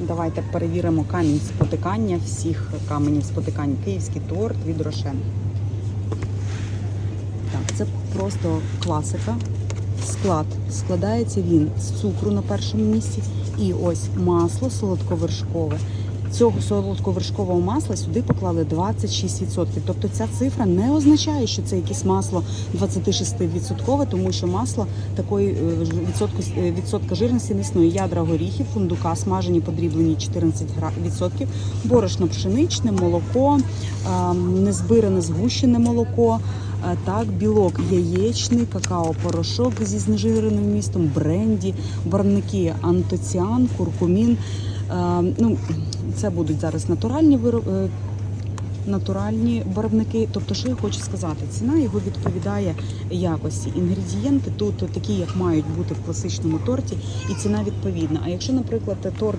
Давайте перевіримо камінь спотикання всіх каменів спотикання. Київський торт від Рошен. Так, це просто класика. Склад складається він з цукру на першому місці і ось масло солодковершкове. Цього солодковершкового масла сюди поклали 26%. Тобто ця цифра не означає, що це якесь масло 26%, тому що масло такої е, відсотку, е, відсотка жирності не існує. Ядра горіхів, фундука, смажені, подріблені 14%, борошно пшеничне, молоко, незбиране згущене молоко. Так, білок яєчний, какао-порошок зі знежиреним містом, бренді, барвники антоціан, куркумін. Е, ну, це будуть зараз натуральні вироби. Натуральні барвники, тобто, що я хочу сказати, ціна його відповідає якості. Інгредієнти тут такі, як мають бути в класичному торті, і ціна відповідна. А якщо, наприклад, торт буде